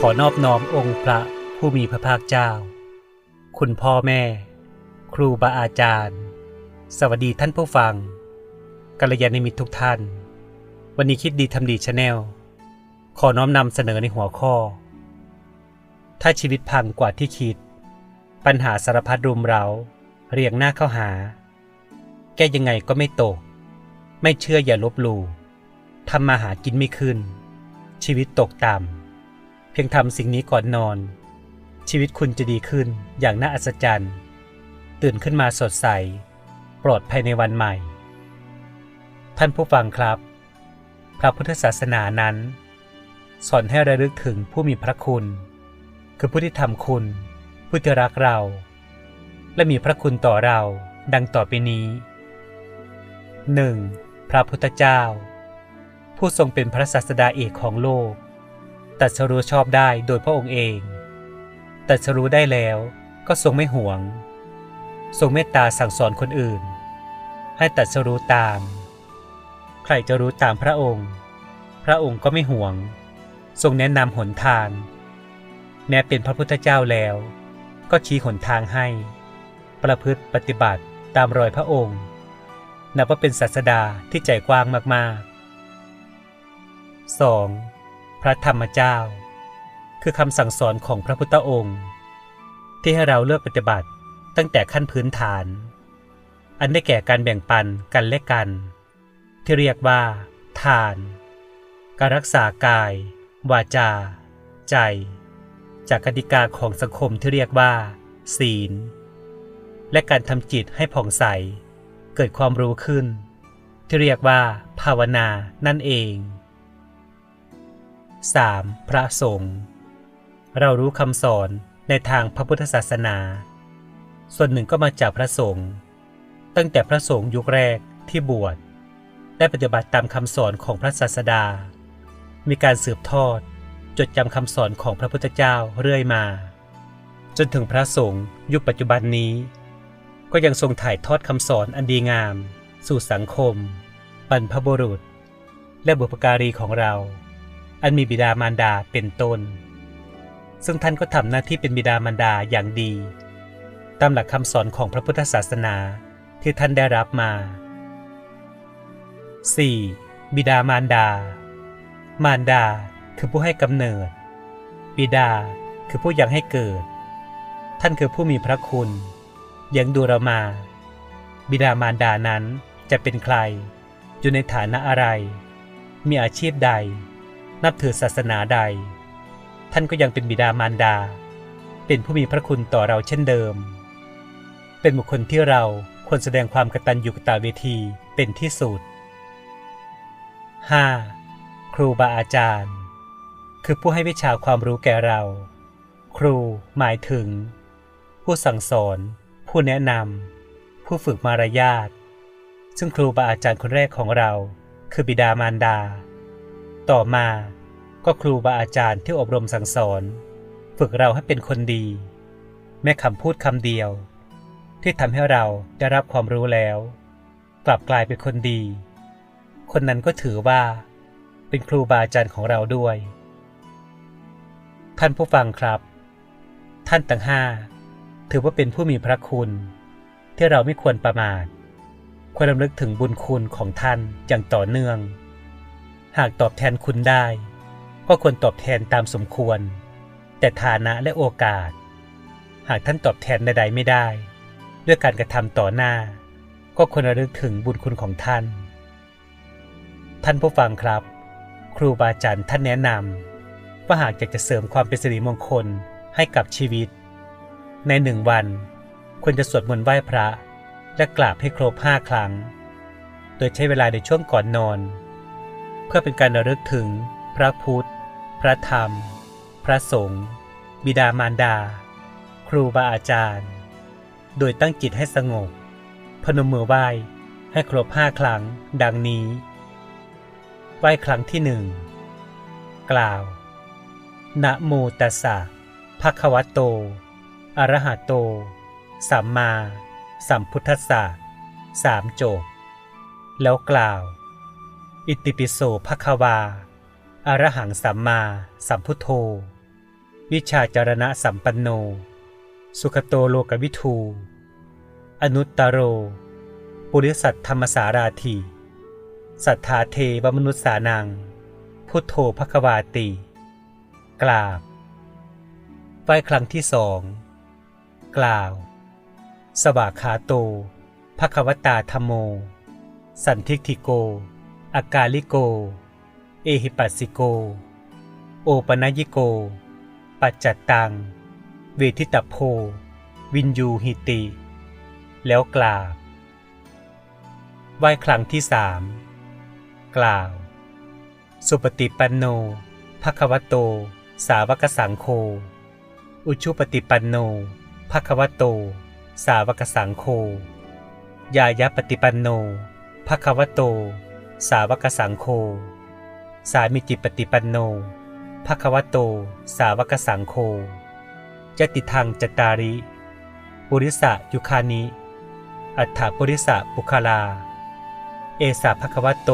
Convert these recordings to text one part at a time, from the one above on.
ขอนอบน้อมองค์พระผู้มีพระภาคเจ้า คุณพ่อแม่ ครูบาอาจารย์ สวัสดีท่านผู้ฟังกัลยาณมิตรทุกท่าน วันนี้คิดดีทำดีชาแนล ขอน้อมนำเสนอในหัวข้อ ถ้าชีวิตพังกว่าที่คิด ปัญหาสารพัดรุมเราเรียงหน้าเข้าหา แก้ยังไงก็ไม่ตก ไม่เชื่ออย่าลบหลู่ทำมาหากินไม่ขึ้น ชีวิตตกต่ำ พียงทำสิ่งนี้ก่อนนอน ชีวิตคุณจะดีขึ้นอย่างน่าอัศจรรย์ ตื่นขึ้นมาสดใส ปลอดภัยในวันใหม่ ท่านผู้ฟังครับ พระพุทธศาสนานั้น สอนให้ระลึกถึงผู้มีพระคุณ คือผู้ที่ทำคุณ ผู้ที่รักเรา และมีพระคุณต่อเราดังต่อไปนี้ 1. พระพุทธเจ้า ผู้ทรงเป็นพระศาสดาเอกของโลก ตัดสรู้ชอบได้โดยพระองค์เอง ตัดสรู้ได้แล้วก็ทรงไม่หวง ทรงเมตตาสั่งสอนคนอื่น ให้ตัดสรู้ตาม ใครจะรู้ตามพระองค์ พระองค์ก็ไม่หวง ทรงแนะนำหนทาง แม้เป็นพระพุทธเจ้าแล้ว ก็ชี้หนทางให้ ประพฤติปฏิบัติตามรอยพระองค์ นับว่าเป็นศาสดาที่ใจกว้างมากๆ 2. พระธรรมเจ้า คือคำสั่งสอนของพระพุทธองค์ ที่ให้เราเลือกปฏิบัติตั้งแต่ขั้นพื้นฐาน อันได้แก่การแบ่งปันกันและกัน ที่เรียกว่า ทาน การรักษากาย วาจา ใจ จากกติกาของสังคมที่เรียกว่า ศีล และการทำจิตให้ผ่องใส เกิดความรู้ขึ้น ที่เรียกว่า ภาวนานั่นเอง 3. พระสงฆ์เรารู้คำสอนในทางพระพุทธศาสนา ส่วนหนึ่งก็มาจากพระสงฆ์ตั้งแต่พระสงฆ์ยุคแรกที่บวชได้ปฏิบัติตามคำสอนของพระศาสดา มีการสืบทอดจดจำคำสอนของพระพุทธเจ้าเรื่อยมา จนถึงพระสงฆ์ยุคปัจจุบันนี้ ก็ยังทรงถ่ายทอดคำสอนอันดีงาม สู่สังคมบรรพบุรุษ และบุพการีของเรา อันมีบิดามารดาเป็นต้น ซึ่งท่านก็ทำหน้าที่เป็นบิดามารดาอย่างดี ตามหลักคำสอนของพระพุทธศาสนาที่ท่านได้รับมา 4. บิดามารดา มารดาคือผู้ให้กำเนิด บิดาคือผู้ยังให้เกิด ท่านคือผู้มีพระคุณเลี้ยงดูเรามา บิดามารดานั้นจะเป็นใคร อยู่ในฐานะอะไร มีอาชีพใด นับถือศาสนาใด ท่านก็ยังเป็นบิดามารดา เป็นผู้มีพระคุณต่อเราเช่นเดิม เป็นบุคคลที่เราควรแสดงความกตัญญูกตเวทีเป็นที่สุด 5. ครูบาอาจารย์ คือผู้ให้วิชาความรู้แก่เรา ครูหมายถึง ผู้สั่งสอน ผู้แนะนำผู้ฝึกมารยาทซึ่งครูบาอาจารย์คนแรกของเรา คือบิดามารดา ต่อมาก็ครูบาอาจารย์ที่อบรมสั่งสอน ฝึกเราให้เป็นคนดี แม้คำพูดคำเดียว ที่ทำให้เราได้รับความรู้แล้ว กลับกลายเป็นคนดี คนนั้นก็ถือว่า เป็นครูบาอาจารย์ของเราด้วย ท่านผู้ฟังครับ ท่านทั้งห้าถือว่าเป็นผู้มีพระคุณ ที่เราไม่ควรประมาทควรรำลึกถึงบุญคุณของท่านอย่างต่อเนื่อง หากตอบแทนคุณได้ ก็ควรตอบแทนตามสมควร แต่ฐานะและโอกาส หากท่านตอบแทนใดๆไม่ได้ ด้วยการกระทำต่อหน้า ก็ควรระลึกถึงบุญคุณของท่าน ท่านผู้ฟังครับ ครูบาอาจารย์ท่านแนะนำว่าหากอยากจะเสริมความเป็นสิริมงคลให้กับชีวิต ในหนึ่งวันควรจะสวดมนต์ไหว้พระและกราบให้ครบห้าครั้ง โดยใช้เวลาในช่วงก่อนนอน เพื่อเป็นการระลึกถึง พระพุทธ พระธรรม พระสงฆ์บิดามารดา ครูบาอาจารย์ โดยตั้งจิตให้สงบ พนมมือไหว้ให้ครบห้าครั้งดังนี้ ไหว้ครั้งที่หนึ่งกล่าวนะโมตัสสะภะคะวะโต อะระหะโต สัมมา สัมพุทธัสสะสามจบ แล้วกล่าว อิติปิโสภควา อระหังสัมมาสัมพุทโธ วิชาจารณะสัมปันโน สุขโตโลกวิทู อนุตตโร ปุริสัตธรรมสาราธีสัทธาเทวมนุษสานัง พุทโธภควาติกราบไหว้ครั้งที่สองกล่าว สวากขาโตภควตาธรรมโม สันทิฏฐิโก อากาลิโก เอหิปัสสิโก โอปนยิโก ปัจจัตตัง เวทิตโพ วินยูหิติ แล้วกล่าวไหว้ครั้งที่สามกล่าว สุปฏิปันโนภควโต สาวกสังโฆ อุชุปฏิปันโนภควโต สาวกสังโฆ ยายะปฏิปันโนภควโต สาวกสังโฆสามิจิปฏิปันโนภควโต สาวกสังโฆจติทังจตาริปุริสะยุคานิ อัฏฐปุริสะปุคลา เอสาภควโต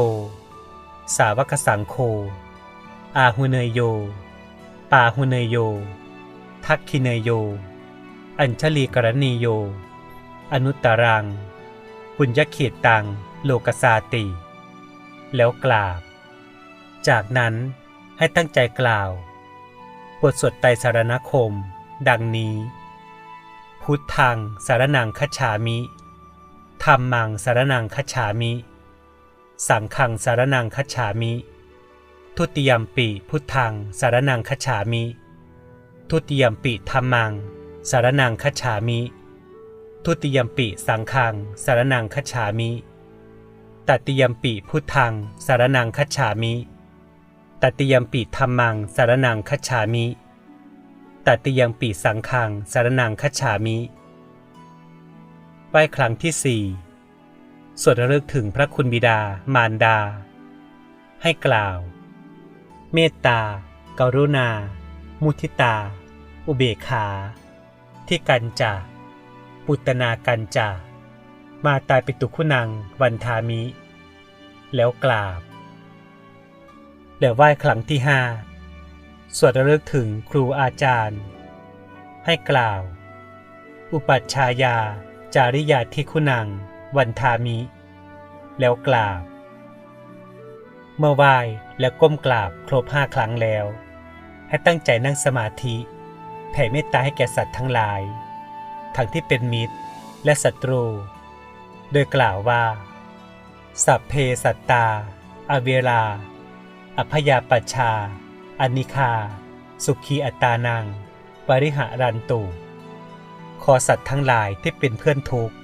สาวกสังโฆอาหุเนยโย ปาหุเนยโย ทักคิเนยโย อัญชลีกรณีโย อนุตตรัง ปุญญเขตตัง โลกสาติ แล้วกราบ จากนั้นให้ตั้งใจกล่าว บทสวดไตรสารณคม ดังนี้ พุทธังสารนังคัจฉามิธรรมังสารนังคัจฉามิ สังฆังสารนังคัจฉามิ ทุติยมปิพุทธังสารนังคัจฉามิ ทุติยมปิธรรมัง สารนังคัจฉามิ ทุติยมปิสังฆังสารนังคัจฉามิ ตติยมปิพุทธัง สารนังคัจฉามิตติยมปิธรรมัง สารนังคัจฉามิตติยมปิสังฆัง สารนังคัจฉามิไหว้ครั้งที่สี่สวดระลึกถึงพระคุณบิดา มารดา ให้กล่าว เมตตากรุณา มุทิตา อุเบกขา ที่กันจาปุตนากันจา มาตายปิตุคุณังวันทามิ แล้วกราบ แล้วไหว้ครั้งที่ห้าสวดระลึกถึงครูอาจารย์ ให้กล่าว อุปัชฌายา จาริยาทิคุณัง วันทามิ แล้วกราบ เมื่อไหว้และก้มกราบครบห้าครั้งแล้ว ให้ตั้งใจนั่งสมาธิ แผ่เมตตาให้แก่สัตว์ทั้งหลาย ทั้งที่เป็นมิตรและศัตรู โดยกล่าวว่า สัพเพสัตตา อเวลา อพยาปัชชา อนิคา สุขีอัตตานัง ปริหารันตุ ขอสัตว์ทั้งหลายที่เป็นเพื่อนทุกข์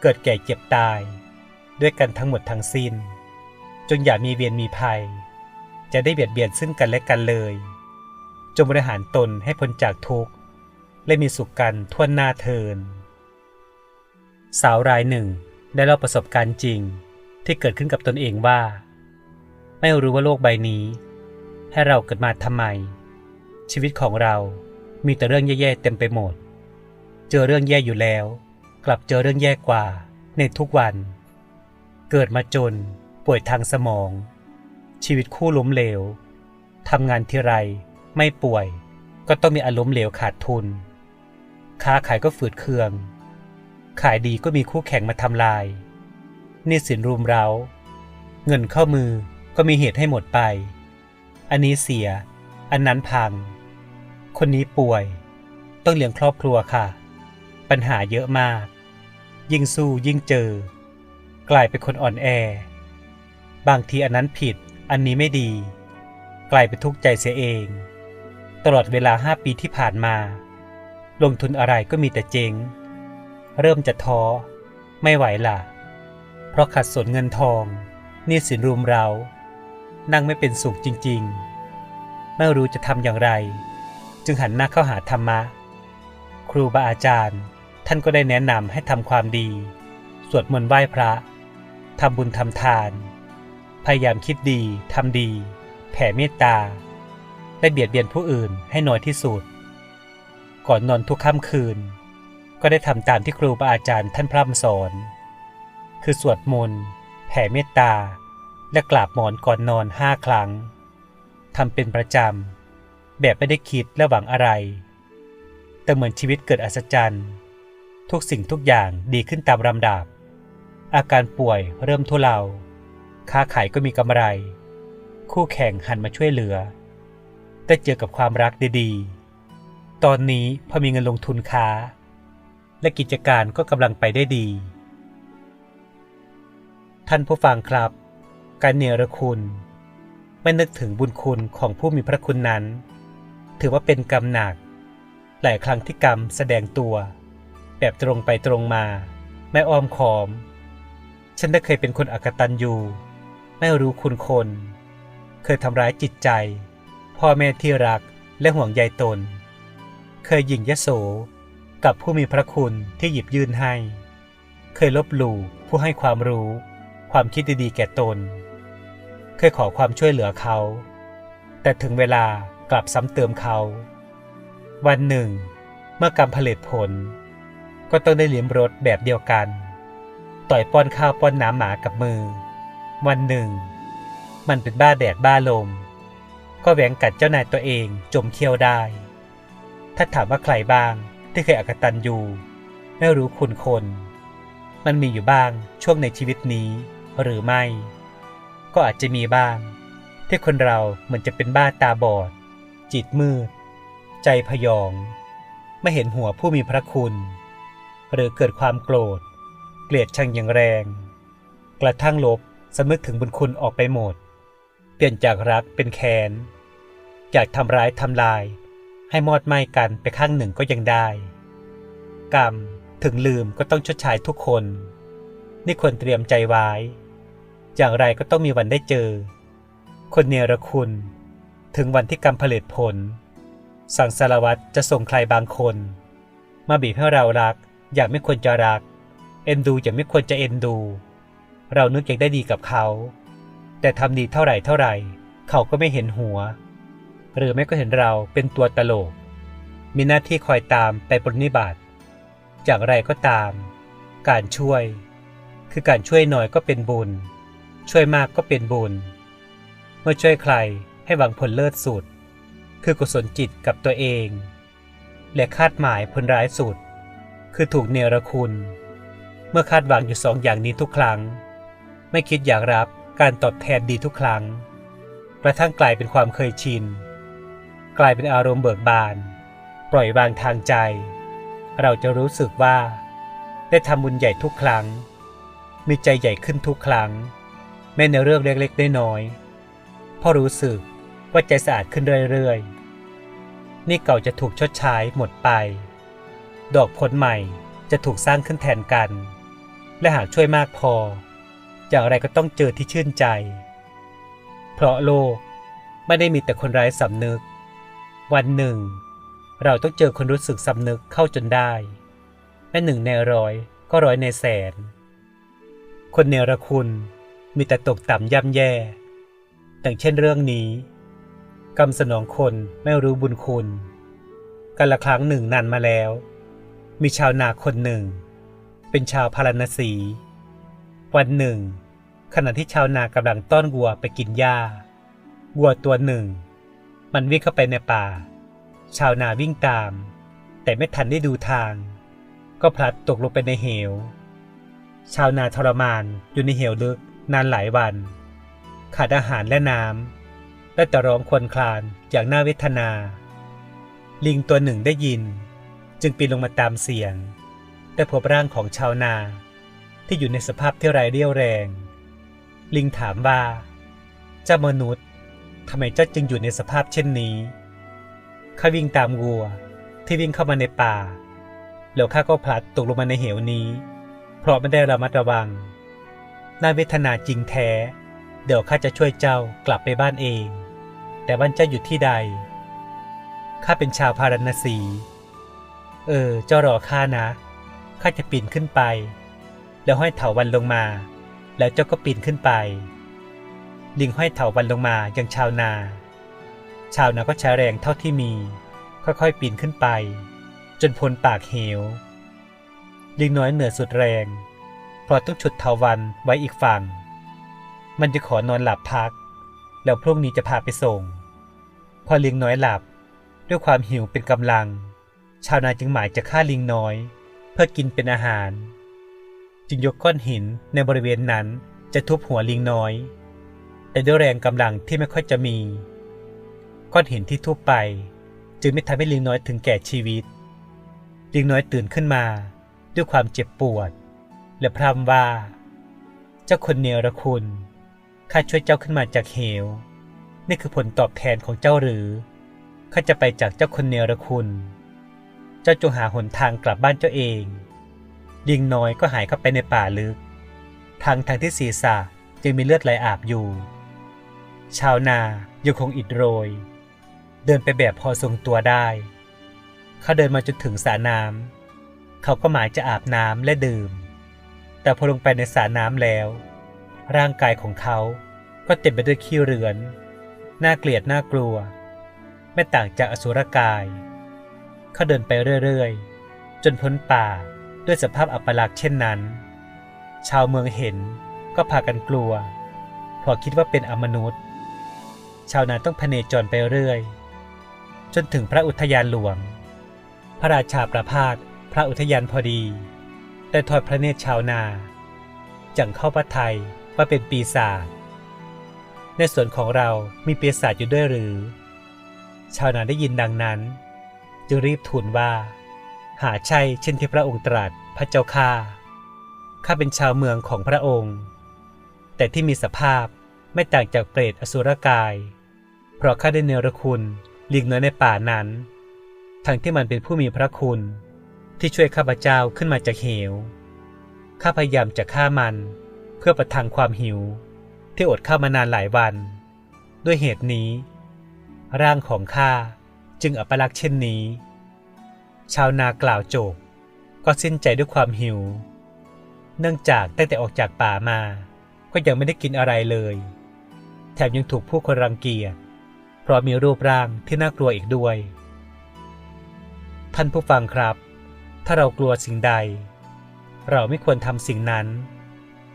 เกิดแก่เจ็บตาย ด้วยกันทั้งหมดทั้งสิ้น จงอย่ามีเวียนมีภัย จะได้เบียดเบียนซึ่งกันและกันเลย จงบริหารตนให้พ้นจากทุกข์ และมีสุขกันทั่วหน้าเทินสาวรายหนึ่ง ได้เล่าประสบการณ์จริงที่เกิดขึ้นกับตนเองว่า ไม่รู้ว่าโลกใบนี้ ให้เราเกิดมาทำไม ชีวิตของเรามีแต่เรื่องแย่ๆเต็มไปหมด เจอเรื่องแย่อยู่แล้ว กลับเจอเรื่องแย่กว่าในทุกวัน เกิดมาจนป่วยทางสมอง ชีวิตคู่ล้มเหลวทำงานทีไรไม่ป่วย ก็ต้องมีอารมณ์เหลวขาดทุน ค้าขายก็ฝืดเคือง ขายดีก็มีคู่แข่งมาทำลายหนี่สินรุมเร้า เงินเข้ามือก็มีเหตุให้หมดไป อันนี้เสีย อันนั้นพัง คนนี้ป่วย ต้องเลี้ยงครอบครัวค่ะ ปัญหาเยอะมาก ยิ่งสู้ยิ่งเจอ กลายเป็นคนอ่อนแอ บางทีอันนั้นผิด อันนี้ไม่ดี กลายเป็นทุกข์ใจเสียเอง ตลอดเวลาห้าปีที่ผ่านมา ลงทุนอะไรก็มีแต่เจ๊ง เริ่มจะท้อ ไม่ไหวล่ะเพราะขัดสนเงินทองนี่สินรุมเรา นั่งไม่เป็นสุขจริงๆ ไม่รู้จะทำอย่างไร จึงหันหน้าเข้าหาธรรมะ ครูบาอาจารย์ ท่านก็ได้แนะนำให้ทำความดี สวดมนต์ไหว้พระทำบุญทำทาน พยายามคิดดีทำดี แผ่เมตตา และเบียดเบียนผู้อื่นให้น้อยที่สุด ก่อนนอนทุกค่ำคืน ก็ได้ทำตามที่ครูบาอาจารย์ท่านพร่ำสอน คือสวดมนต์แผ่เมตตา และกราบหมอนก่อนนอนห้าครั้งทำเป็นประจำ แบบไม่ได้คิดและหวังอะไร แต่เหมือนชีวิตเกิดอัศจรรย์ ทุกสิ่งทุกอย่างดีขึ้นตามลำดับ อาการป่วยเริ่มทุเลา ค้าขายก็มีกำไร คู่แข่งหันมาช่วยเหลือ ได้เจอกับความรักดีๆ ตอนนี้พอมีเงินลงทุนค้า และกิจการก็กำลังไปได้ดี ท่านผู้ฟังครับ การเนรคุณไม่นึกถึงบุญคุณของผู้มีพระคุณนั้น ถือว่าเป็นกรรมหนัก หลายครั้งที่กรรมแสดงตัว แบบตรงไปตรงมา ไม่อ้อมขอม ฉันได้เคยเป็นคนอักตันยูไม่รู้คุณคน เคยทำร้ายจิตใจ พ่อแม่ที่รักและห่วงใยตน เคยหยิ่งยโส กับผู้มีพระคุณที่หยิบยื่นให้ เคยลบหลู่ผู้ให้ความรู้ ความคิดดีๆแก่ตน เคยขอความช่วยเหลือเขา แต่ถึงเวลากลับซ้ำเติมเขา วันหนึ่ง เมื่อกรรมผลิตผล ก็ต้องได้เลี้ยมรสแบบเดียวกัน ต่อยป้อนข้าวป้อนน้ำหมากับมือ วันหนึ่ง มันเป็นบ้าแดดบ้าลม ก็แหวงกัดเจ้านายตัวเองจมเคี้ยวได้ ถ้าถามว่าใครบ้าง ที่เคยอกตันยูไม่รู้คุณคน มันมีอยู่บ้างช่วงในชีวิตนี้หรือไม่ ก็อาจจะมีบ้าง ที่คนเราเหมือนจะเป็นบ้าตาบอด จิตมืด ใจพยอง ไม่เห็นหัวผู้มีพระคุณ หรือเกิดความโกรธ เกลียดชังอย่างแรง กระทั่งลบสำนึกถึงบุญคุณออกไปหมด เปลี่ยนจากรักเป็นแค้นอยากทำร้ายทำลาย ให้มอดไหม้กันไปข้างหนึ่งก็ยังได้ กรรมถึงลืมก็ต้องชดใช้ทุกคน นี่ควรเตรียมใจไว้ อย่างไรก็ต้องมีวันได้เจอ คนเนรคุณ ถึงวันที่กรรมผลิตผล สังสารวัตรจะส่งใครบางคน มาบีบให้เรารัก อย่างไม่ควรจะรัก เอ็นดูอย่างไม่ควรจะเอ็นดู เรานึกอยากได้ดีกับเขา แต่ทำดีเท่าไหร่เท่าไหร่ เขาก็ไม่เห็นหัว หรือไม่ก็เห็นเราเป็นตัวตลก มีหน้าที่คอยตามไปปรนนิบัติอย่างไรก็ตาม การช่วย คือการช่วยหน่อยก็เป็นบุญ ช่วยมากก็เป็นบุญ เมื่อช่วยใครให้หวังผลเลิศสุด คือกุศลจิตกับตัวเอง และคาดหมายผลร้ายสุด คือถูกเนรคุณ เมื่อคาดหวังอยู่สองอย่างนี้ทุกครั้ง ไม่คิดอยากรับการตอบแทนดีทุกครั้ง กระทั่งกลายเป็นความเคยชิน กลายเป็นอารมณ์เบิกบาน ปล่อยวางทางใจ เราจะรู้สึกว่า ได้ทำบุญใหญ่ทุกครั้ง มีใจใหญ่ขึ้นทุกครั้ง แม้ในเรื่องเล็กๆน้อยๆเพราะรู้สึกว่าใจสะอาดขึ้นเรื่อยๆ นี่เก่าจะถูกชดใช้หมดไป ดอกผลใหม่จะถูกสร้างขึ้นแทนกัน และหากช่วยมากพอ อย่างไรก็ต้องเจอที่ชื่นใจ เพราะโลกไม่ได้มีแต่คนไร้สำนึก วันหนึ่ง เราต้องเจอคนรู้สึกสำนึกเข้าจนได้แม้หนึ่งในร้อยก็ร้อยในแสน คนเนรคุณมีแต่ตกต่ำย่ำแย่ดังเช่นเรื่องนี้ กรรมสนองคนไม่รู้บุญคุณกันละครั้งหนึ่งนานมาแล้ว มีชาวนาคนหนึ่ง เป็นชาวพาราณสี วันหนึ่ง ขณะที่ชาวนากำลังต้อนวัวไปกินหญ้าวัวตัวหนึ่ง มันวิ่งเข้าไปในป่า ชาวนาวิ่งตาม แต่ไม่ทันได้ดูทาง ก็พลัดตกลงไปในเหว ชาวนาทรมานอยู่ในเหวลึกนานหลายวัน ขาดอาหารและน้ำและแต่ร้องครวญครางอย่างน่าเวทนา ลิงตัวหนึ่งได้ยิน จึงปีนลงมาตามเสียง แต่พบร่างของชาวนาที่อยู่ในสภาพที่ไร้เรี่ยวแรง ลิงถามว่าเจ้ามนุษย์ ทำไมเจ้าจึงอยู่ในสภาพเช่นนี้ ข้าวิ่งตามวัวที่วิ่งเข้ามาในป่า แล้วข้าก็พลัดตกลงมาในเหวนี้ เพราะไม่ได้ระมัดระวัง น่าเวทนาจริงแท้ เดี๋ยวข้าจะช่วยเจ้ากลับไปบ้านเอง แต่บ้านเจ้าอยู่ที่ใด ข้าเป็นชาวพารณสี เออ เจ้ารอข้านะ ข้าจะปีนขึ้นไป แล้วห้อยเถาวันลงมา แล้วเจ้าก็ปีนขึ้นไป ลิงห้อยเถาวันลงมายังชาวนา ชาวนาก็ใช้แรงเท่าที่มี ค่อยๆปีนขึ้นไป จนพ้นปากเหว ลิงน้อยเหนื่อยสุดแรง เพราะต้องฉุดเถาวันไว้อีกฝั่ง มันจะขอนอนหลับพัก แล้วพรุ่งนี้จะพาไปส่ง พอลิงน้อยหลับด้วยความหิวเป็นกำลัง ชาวนาจึงหมายจะฆ่าลิงน้อย เพื่อกินเป็นอาหาร จึงยกก้อนหินในบริเวณนั้นจะทุบหัวลิงน้อย แต่ด้วยแรงกำลังที่ไม่ค่อยจะมีก้อนหินที่ทุบไป จึงไม่ทำให้ลิงน้อยถึงแก่ชีวิต ลิงน้อยตื่นขึ้นมาด้วยความเจ็บปวด และพร่ำว่า เจ้าคนเนรคุณข้าช่วยเจ้าขึ้นมาจากเหว นี่คือผลตอบแทนของเจ้าหรือข้าจะไปจากเจ้าคนเนรคุณ เจ้าจงหาหนทางกลับบ้านเจ้าเองลิงน้อยก็หายเข้าไปในป่าลึกทางทางที่ศีรษะจึงมีเลือดไหลอาบอยู่ ชาวนายังคงอิดโรย เดินไปแบบพอทรงตัวได้ เขาเดินมาจนถึงสระน้ำเขาก็หมายจะอาบน้ำและดื่ม แต่พอลงไปในสระน้ำแล้ว ร่างกายของเขาก็เต็มไปด้วยขี้เรือน น่าเกลียดน่ากลัว ไม่ต่างจากอสุรกาย เขาเดินไปเรื่อยๆ จนพ้นป่าด้วยสภาพอัปลักษณ์เช่นนั้น ชาวเมืองเห็นก็พากันกลัวเพราะคิดว่าเป็นอมนุษย์ ชาวนาต้องพเนจรไปเรื่อย จนถึงพระอุทยานหลวง พระราชาประพาสพระอุทยานพอดี แต่ทอดพระเนตรชาวนาจังเข้าพระไทยว่าเป็นปีศาจในส่วนของเรามีปีศาจอยู่ด้วยหรือ ชาวนาได้ยินดังนั้น จึงรีบทูลว่า หาใช่เช่นที่พระองค์ตรัสพระเจ้าข้าข้าเป็นชาวเมืองของพระองค์ แต่ที่มีสภาพไม่ต่างจากเปรตอสุรกาย เพราะข้าได้เนรคุณลิงน้อยในป่านั้น ทั้งที่มันเป็นผู้มีพระคุณ ที่ช่วยข้าพเจ้าขึ้นมาจากเหว ข้าพยายามจะฆ่ามันเพื่อประทังความหิว ที่อดข้าวมานานหลายวัน ด้วยเหตุนี้ ร่างของข้าจึงอัปลักษณ์เช่นนี้ ชาวนากล่าวจบก็สิ้นใจด้วยความหิว เนื่องจากตั้งแต่ออกจากป่ามา ก็ยังไม่ได้กินอะไรเลย แถมยังถูกผู้คนรังเกียจ ราะมีรูปร่างที่น่ากลัวอีกด้วย ท่านผู้ฟังครับ ถ้าเรากลัวสิ่งใด เราไม่ควรทำสิ่งนั้น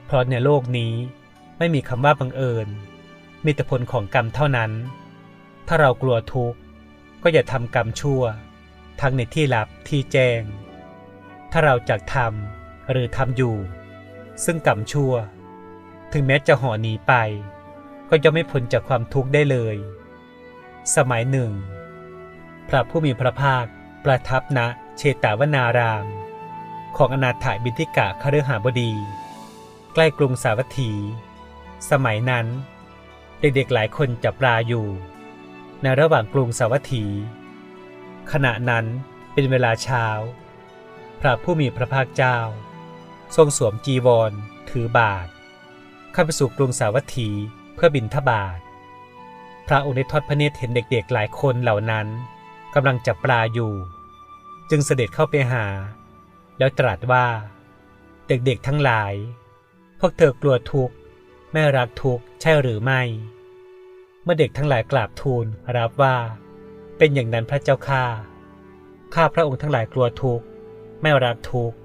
เพราะในโลกนี้ไม่มีคำว่าบังเอิญ มีแต่ผลของกรรมเท่านั้น ถ้าเรากลัวทุกข์ ก็อย่าทำกรรมชั่ว ทั้งในที่ลับที่แจ้ง ถ้าเราจากทำหรือทำอยู่ ซึ่งกรรมชั่ว ถึงแม้จะห่อหนีไป ก็จะไม่พ้นจากความทุกข์ได้เลย สมัยหนึ่ง พระผู้มีพระภาคประทับณเชตาวนาราม ของอนาถบินทิกะคฤหาบดี ใกล้กรุงสาวัตถี สมัยนั้น เด็กๆหลายคนจับปลาอยู่ ในระหว่างกรุงสาวัตถี ขณะนั้นเป็นเวลาเช้า พระผู้มีพระภาคเจ้า ทรงสวมจีวร ถือบาทเข้าไปสู่กรุงสาวัตถีเพื่อบินทบาท พระองค์ได้ทอดพระเนตรเห็นเด็กๆหลายคนเหล่านั้นกำลังจับปลาอยู่ จึงเสด็จเข้าไปหา แล้วตรัสว่า เด็กๆทั้งหลาย พวกเธอกลัวทุกข์ไม่รักทุกข์ใช่หรือไม่ เมื่อเด็กทั้งหลายกราบทูลรับว่า เป็นอย่างนั้นพระเจ้าข้าข้าพระองค์ทั้งหลายกลัวทุกข์ไม่รักทุกข์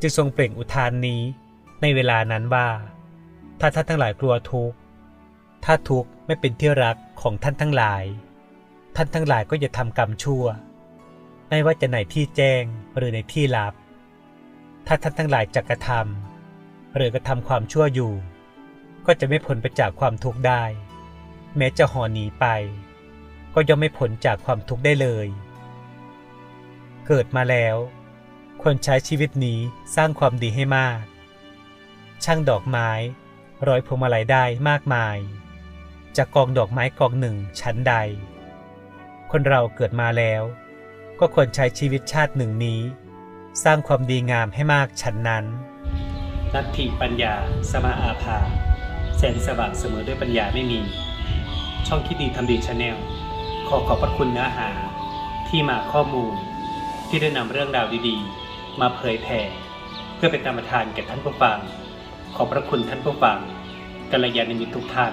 จึงทรงเปล่งอุทานนี้ในเวลานั้นว่า ถ้าท่านทั้งหลายกลัวทุกข์ถ้าทุกข์ ไม่เป็นที่รักของท่านทั้งหลาย ท่านทั้งหลายก็อย่าทำกรรมชั่ว ไม่ว่าจะในที่แจ้งหรือในที่ลับ ถ้าท่านทั้งหลายจะกระทำหรือกระทำความชั่วอยู่ ก็จะไม่พ้นไปจากความทุกข์ได้ แม้จะห่อหนีไป ก็ย่อมไม่พ้นจากความทุกข์ได้เลย เกิดมาแล้วควรใช้ชีวิตนี้สร้างความดีให้มาก ช่างดอกไม้ร้อยพวงมาลัยได้มากมาย จากกองดอกไม้กองหนึ่งชั้นใด คนเราเกิดมาแล้ว ก็ควรใช้ชีวิตชาติหนึ่งนี้ สร้างความดีงามให้มากฉันนั้นนัตถิปัญญา สมาอาภาแสงสว่างเสมอด้วยปัญญาไม่มี ช่องคิดดีทำดีชาแนลขอขอบพระคุณเนื้อหา ที่มาข้อมูล ที่ได้นำเรื่องราวดีๆ มาเผยแผ่เพื่อเป็นธรรมทานแก่ท่านผู้ฟัง ขอบพระคุณท่านผู้ฟังกัลยาณมิตรทุกท่าน